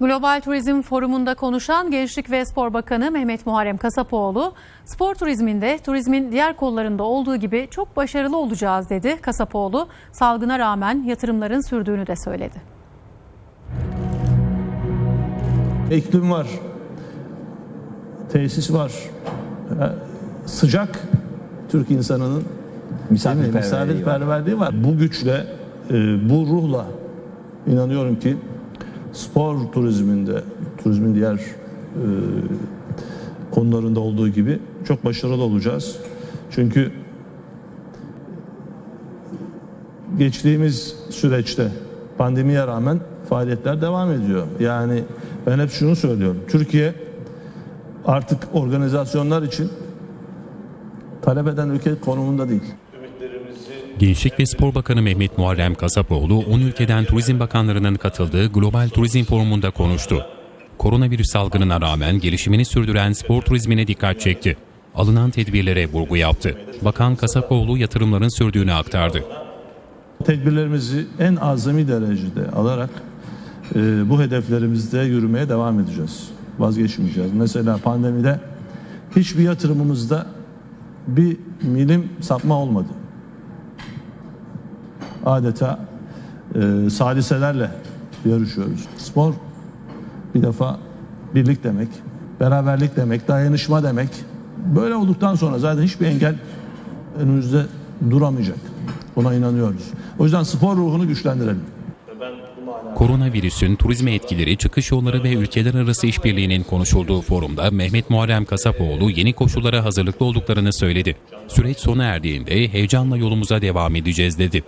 Global Turizm Forumu'nda konuşan Gençlik ve Spor Bakanı Mehmet Muharrem Kasapoğlu, spor turizminde turizmin diğer kollarında olduğu gibi çok başarılı olacağız dedi. Kasapoğlu, salgına rağmen yatırımların sürdüğünü de söyledi. İklim var. Tesis var. Sıcak Türk insanının Misafirperverliği var. misafirperverliği var. Bu güçle, e, bu ruhla inanıyorum ki spor turizminde, turizmin diğer e, konularında olduğu gibi çok başarılı olacağız. Çünkü geçtiğimiz süreçte pandemiye rağmen faaliyetler devam ediyor. Yani ben hep şunu söylüyorum. Türkiye artık organizasyonlar için talep eden ülke konumunda değil. Gençlik ve Spor Bakanı Mehmet Muharrem Kasapoğlu, 10 ülkeden turizm bakanlarının katıldığı Global Turizm Forumu'nda konuştu. Koronavirüs salgınına rağmen gelişimini sürdüren spor turizmine dikkat çekti. Alınan tedbirlere vurgu yaptı. Bakan Kasapoğlu yatırımların sürdüğünü aktardı. Tedbirlerimizi en azami derecede alarak e, bu hedeflerimizde yürümeye devam edeceğiz. Vazgeçmeyeceğiz. Mesela pandemide hiçbir yatırımımızda bir milim sapma olmadı. Adeta e, saliselerle yarışıyoruz. Spor bir defa birlik demek, beraberlik demek, dayanışma demek. Böyle olduktan sonra zaten hiçbir engel önümüzde duramayacak. Buna inanıyoruz. O yüzden spor ruhunu güçlendirelim. Koronavirüsün turizme etkileri, çıkış yolları ve ülkeler arası işbirliğinin konuşulduğu forumda Mehmet Muharrem Kasapoğlu yeni koşullara hazırlıklı olduklarını söyledi. Süreç sona erdiğinde heyecanla yolumuza devam edeceğiz dedi.